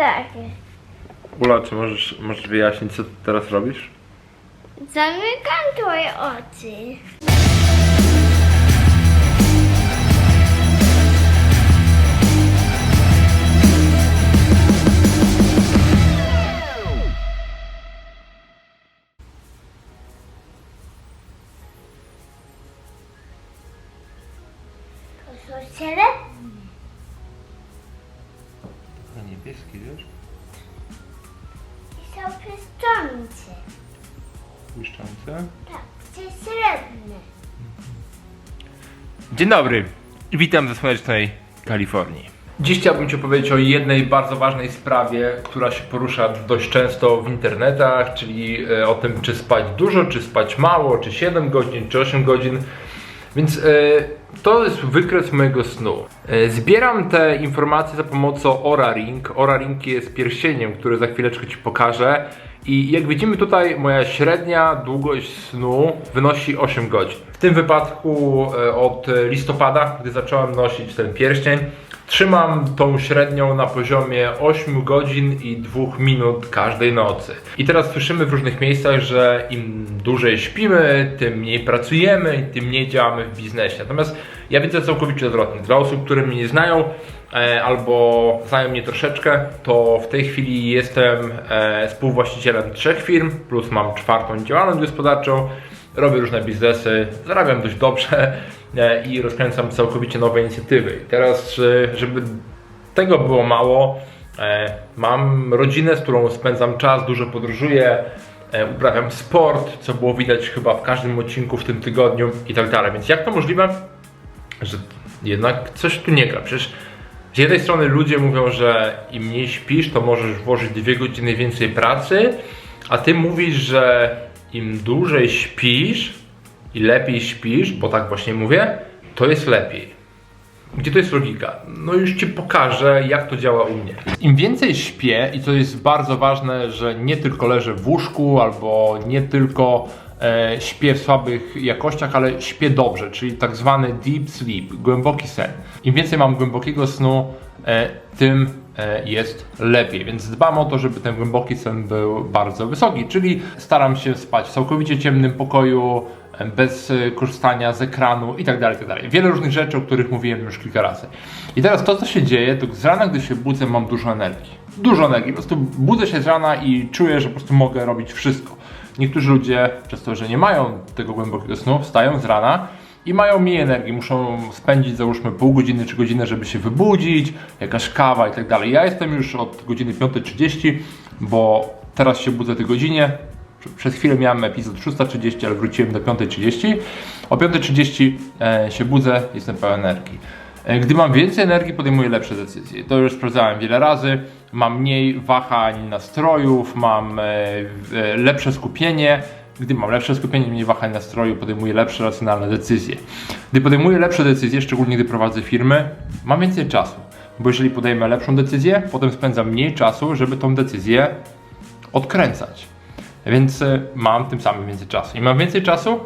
Tak. Ula, czy możesz, możesz wyjaśnić, co ty teraz robisz? Zamykam twoje oczy. Na niebieski, wiesz? I są błyszczące. Błyszczące. Tak, to srebrne. Dzień dobry witam ze słonecznej Kalifornii. Dziś chciałbym Ci opowiedzieć o jednej bardzo ważnej sprawie, która się porusza dość często w internetach, czyli e, o tym, czy spać dużo, czy spać mało, czy 7 godzin, czy 8 godzin. Więc e, to jest wykres mojego snu. E, zbieram te informacje za pomocą Aura Ring. Aura Ring jest pierścieniem, który za chwileczkę Ci pokażę. I jak widzimy tutaj, moja średnia długość snu wynosi 8 godzin. W tym wypadku e, od listopada, gdy zacząłem nosić ten pierścień, trzymam tą średnią na poziomie 8 godzin i 2 minut każdej nocy. I teraz słyszymy w różnych miejscach, że im dłużej śpimy, tym mniej pracujemy i tym mniej działamy w biznesie. Natomiast ja widzę całkowicie odwrotnie. Dla osób, które mnie nie znają, e, albo znają mnie troszeczkę, to w tej chwili jestem e, współwłaścicielem trzech firm, plus mam czwartą działalność gospodarczą, robię różne biznesy, zarabiam dość dobrze e, i rozkręcam całkowicie nowe inicjatywy. I teraz, żeby tego było mało, mam rodzinę, z którą spędzam czas, dużo podróżuję, uprawiam sport, co było widać chyba w każdym odcinku w tym tygodniu i tak dalej. Więc jak to możliwe, że jednak coś tu nie gra? Przecież z jednej strony ludzie mówią, że im mniej śpisz, to możesz włożyć dwie godziny więcej pracy, a ty mówisz, że im dłużej śpisz i lepiej śpisz, bo tak właśnie mówię, to jest lepiej. Gdzie to jest logika? No już Ci pokażę, jak to działa u mnie. Im więcej śpię, i to jest bardzo ważne, że nie tylko leżę w łóżku, albo nie tylko śpię w słabych jakościach, ale śpię dobrze, czyli tak zwany deep sleep, głęboki sen. Im więcej mam głębokiego snu, e, tym e, jest lepiej. Więc dbam o to, żeby ten głęboki sen był bardzo wysoki, czyli staram się spać w całkowicie ciemnym pokoju, e, bez e, korzystania z ekranu i tak tak. Wiele różnych rzeczy, o których mówiłem już kilka razy. I teraz to, co się dzieje, to z rana, gdy się budzę, mam dużo energii. Dużo energii. Po prostu budzę się z rana i czuję, że po prostu mogę robić wszystko. Niektórzy ludzie, przez to, że nie mają tego głębokiego snu, wstają z rana i mają mniej energii. Muszą spędzić załóżmy pół godziny czy godzinę, żeby się wybudzić, jakaś kawa i tak dalej. Ja jestem już od godziny 5.30, bo teraz się budzę tej godzinie. Przez chwilę miałem epizod 6.30, ale wróciłem do 5.30. O 5.30 e, się budzę, jestem pełen energii. E, Gdy mam więcej energii, podejmuję lepsze decyzje. To już sprawdzałem wiele razy. Mam mniej wahań nastrojów, mam e, e, lepsze skupienie. Gdy mam lepsze skupienie, mniej wahań nastroju, podejmuję lepsze, racjonalne decyzje. Gdy podejmuję lepsze decyzje, szczególnie gdy prowadzę firmy, mam więcej czasu. Bo jeżeli podejmę lepszą decyzję, potem spędzam mniej czasu, żeby tą decyzję odkręcać. Więc mam tym samym więcej czasu. I mam więcej czasu,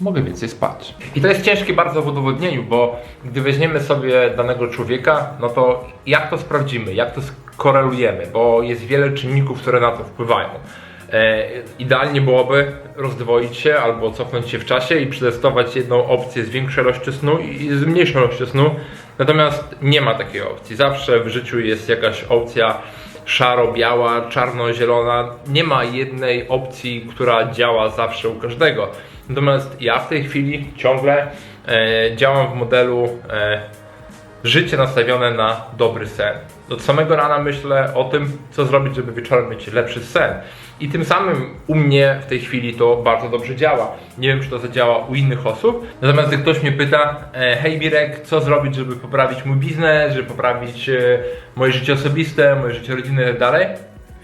mogę więcej spać. I to jest ciężkie bardzo w udowodnieniu, bo gdy weźmiemy sobie danego człowieka, no to jak to sprawdzimy, jak to skorelujemy, bo jest wiele czynników, które na to wpływają. E, idealnie byłoby rozdwoić się albo cofnąć się w czasie i przetestować jedną opcję z większą ilością snu i z mniejszą ilością snu. Natomiast nie ma takiej opcji. Zawsze w życiu jest jakaś opcja szaro-biała, czarno-zielona. Nie ma jednej opcji, która działa zawsze u każdego. Natomiast ja w tej chwili ciągle e, działam w modelu e, życie nastawione na dobry sen. Od samego rana myślę o tym, co zrobić, żeby wieczorem mieć lepszy sen. I tym samym u mnie w tej chwili to bardzo dobrze działa. Nie wiem, czy to zadziała u innych osób. Natomiast gdy ktoś mnie pyta, e, hej Birek, co zrobić, żeby poprawić mój biznes, żeby poprawić e, moje życie osobiste, moje życie rodzinne i tak dalej,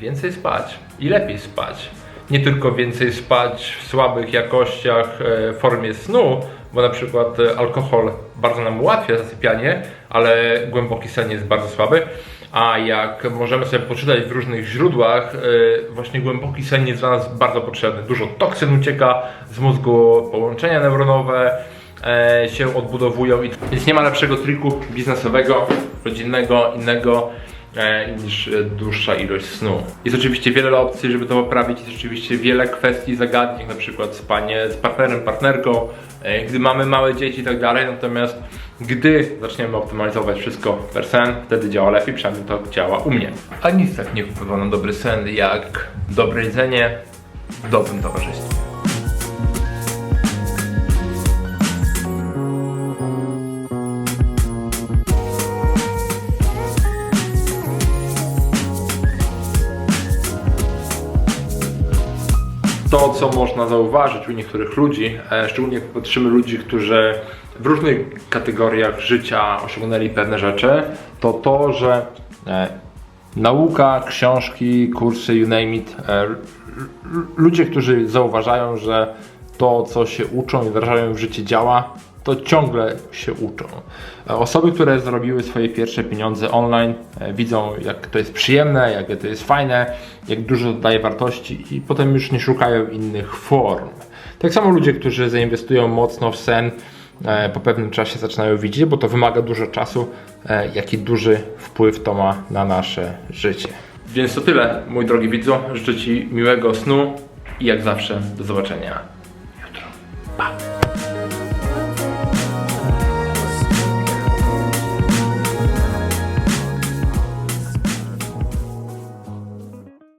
więcej spać i lepiej spać. Nie tylko więcej spać w słabych jakościach e, w formie snu, bo na przykład e, alkohol bardzo nam ułatwia zasypianie, ale głęboki sen jest bardzo słaby. A jak możemy sobie poczytać w różnych źródłach, e, właśnie głęboki sen jest dla nas bardzo potrzebny. Dużo toksyn ucieka z mózgu, połączenia neuronowe e, się odbudowują, więc nie ma lepszego triku biznesowego, rodzinnego, innego niż e, dłuższa ilość snu. Jest oczywiście wiele opcji, żeby to poprawić, jest oczywiście wiele kwestii, zagadnień, na przykład spanie z partnerem, partnerką, e, gdy mamy małe dzieci i tak dalej, natomiast gdy zaczniemy optymalizować wszystko per sen, wtedy działa lepiej, przynajmniej to działa u mnie. A nic tak nie wpływa na dobry sen, jak dobre jedzenie w dobrym towarzystwie. To, co można zauważyć u niektórych ludzi, e, szczególnie jak patrzymy ludzi, którzy w różnych kategoriach życia osiągnęli pewne rzeczy, to to, że e, nauka, książki, kursy, you name it, e, ludzie, którzy zauważają, że to, co się uczą i wdrażają w życie działa, to ciągle się uczą. Osoby, które zrobiły swoje pierwsze pieniądze online, e, widzą, jak to jest przyjemne, jak to jest fajne, jak dużo daje wartości i potem już nie szukają innych form. Tak samo ludzie, którzy zainwestują mocno w sen, e, po pewnym czasie zaczynają widzieć, bo to wymaga dużo czasu, e, jaki duży wpływ to ma na nasze życie. Więc to tyle, mój drogi widzu. Życzę Ci miłego snu i jak zawsze do zobaczenia jutro. Pa!